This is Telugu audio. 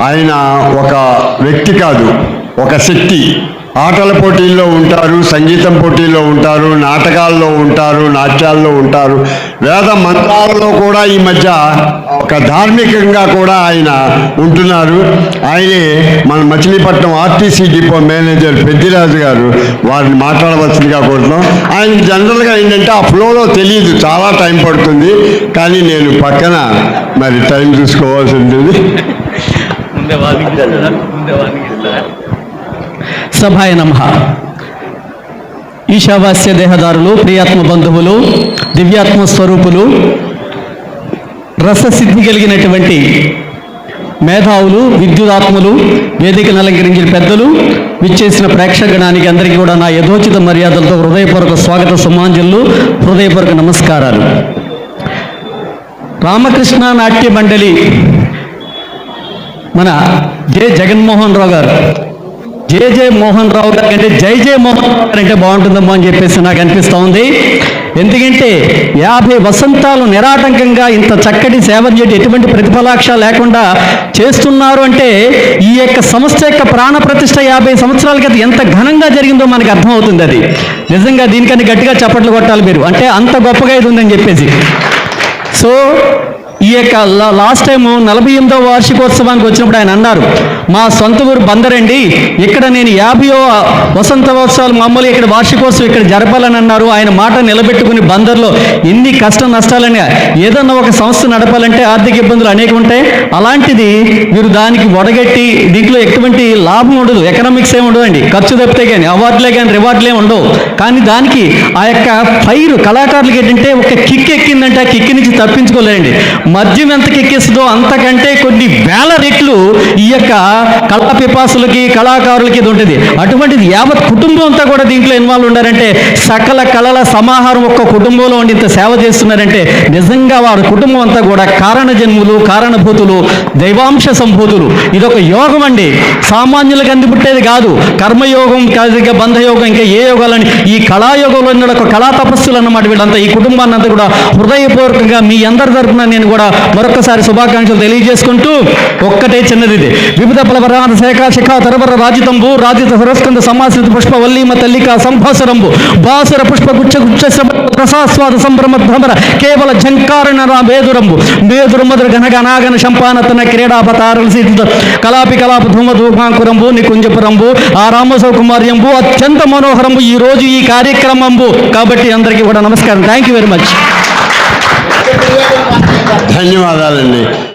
ఆయన ఒక వ్యక్తి కాదు ఒక శక్తి. ఆటల పోటీల్లో ఉంటారు సంగీతం పోటీల్లో ఉంటారు నాటకాల్లో ఉంటారు నాట్యాల్లో ఉంటారు. వేద మంత్రాలలో కూడా ఈ మధ్య ఒక ధార్మికంగా కూడా ఆయన ఉంటున్నారు. ఆయనే మన Machilipatnam RTC depot manager Peddiraju garu వారిని మాట్లాడవలసిందిగా కోరుతున్నాం. ఆయన జనరల్గా ఏంటంటే ఆ ఫ్లోలో తెలియదు చాలా టైం పడుతుంది. కానీ నేను పక్కన మరి టైం చూసుకోవాల్సి ఉంటుంది. ముందే వార్నింగ్ ముందే వార్నింగ్ ఇస్తారా? సభాయ నమ. ఈశావాస్య దేహదారులు ప్రియాత్మ బంధువులు దివ్యాత్మ స్వరూపులు రససిద్ధి కలిగినటువంటి మేధావులు విద్యుదాత్మలు వేదికను అలంకరించిన పెద్దలు విచ్చేసిన ప్రేక్షగణానికి అందరికీ కూడా నా యథోచిత మర్యాదలతో హృదయపూర్వక స్వాగత సుమాంజలు హృదయపూర్వక నమస్కారాలు. రామకృష్ణ నాట్య మండలి మన జె జగన్మోహన్ రావు గారు. జే జే మోహన్ రావు గారు అంటే జై జై మోహన్ రావు గారు అంటే బాగుంటుందమ్మా అని చెప్పేసి నాకు అనిపిస్తూ ఉంది. ఎందుకంటే యాభై వసంతాలు నిరాటంకంగా ఇంత చక్కటి సేవ చేయడం ఎటువంటి ప్రతిఫలాక్ష లేకుండా చేస్తున్నారు అంటే ఈ యొక్క సంస్థ యొక్క ప్రాణ ప్రతిష్ట యాభై సంవత్సరాల క్రితం ఎంత ఘనంగా జరిగిందో మనకు అర్థమవుతుంది అది. నిజంగా దీనికన్నా గట్టిగా చప్పట్లు కొట్టాలి మీరు. అంటే అంత గొప్పగా ఇది ఉందని చెప్పేసి. సో ఈ యొక్క లాస్ట్ టైం నలభై ఎనిమిదో వార్షికోత్సవానికి వచ్చినప్పుడు ఆయన అన్నారు మా సొంత ఊరు బందరండి ఇక్కడ నేను యాభయో వసంతోత్సవాలు మామూలు ఇక్కడ వార్షికోత్సవం ఇక్కడ జరపాలని అన్నారు. ఆయన మాట నిలబెట్టుకుని బందర్లో ఎన్ని కష్ట నష్టాలని ఏదన్నా ఒక సంస్థ నడపాలంటే ఆర్థిక ఇబ్బందులు అనేక ఉంటాయి. అలాంటిది మీరు దానికి వడగట్టి దీంట్లో ఎటువంటి లాభం ఉండదు ఎకనామిక్స్ ఏమి ఉండదండి ఖర్చు తప్పితే కానీ అవార్డులే కానీ రివార్డులే ఉండవు. కానీ దానికి ఆ యొక్క ఫైర్ కళాకారులకి ఏంటంటే ఒక కిక్ ఎక్కిందంటే ఆ కిక్ నుంచి తప్పించుకోలేదండి. మద్యం ఎంత కిక్కిస్తుందో అంతకంటే కొన్ని వేల రెట్లు ఈ యొక్క కళా పిపాసులకి కళాకారులకి ఇది ఉంటుంది. అటువంటిది యావత్ కుటుంబం అంతా కూడా దీంట్లో ఇన్వాల్వ్ ఉన్నారంటే సకల కళల సమాహారం ఒక్క కుటుంబంలో ఉండి ఇంత సేవ చేస్తున్నారంటే నిజంగా వారి కుటుంబం అంతా కూడా కారణ జన్ములు కారణభూతులు దైవాంశ సంభూతులు. ఇదొక యోగం అండి. సామాన్యులకు అందిపుట్టేది కాదు. కర్మయోగం కాదు బంధయోగం ఇంకా ఏ యోగాలని ఈ కళాయోగంలో ఉన్న ఒక కళా తపస్సులు అన్నమాట వీళ్ళంతా. ఈ కుటుంబాన్ని అంతా కూడా హృదయపూర్వకంగా మీ అందరి తరపున నేను కూడా మరొకసారి శుభాకాంక్షలు తెలియజేసుకుంటూ ఒక్కటే చిన్నది ఇది వివిధ ఫలవరాన శాఖ శిఖ తరవర రాజితంబు రాజిత సరస్కంద సమాశ్రిత పుష్ప వల్లీమ తల్లిక సంభాసరంబు బాసుర పుష్ప గుచ్చ గుచ్చ రసాస్వాద సంభ్రమ భ్రమర కేవల జంకారణ మేదురంబు. మేదురమధుర ఘనగ గణాగన శంపానతన క్రీడాపతారల సీత కలాపి కలాప ధూమ ధూమాంకురంబు నికుంజపురంబు ఆ రామసౌ కుమార్యంబు అత్యంత మనోహరంబు ఈ రోజు ఈ కార్యక్రమంబు. కాబట్టి అందరికీ కూడా నమస్కారం. థ్యాంక్ యూ వెరీ మచ్ ధన్యవాదాలండి.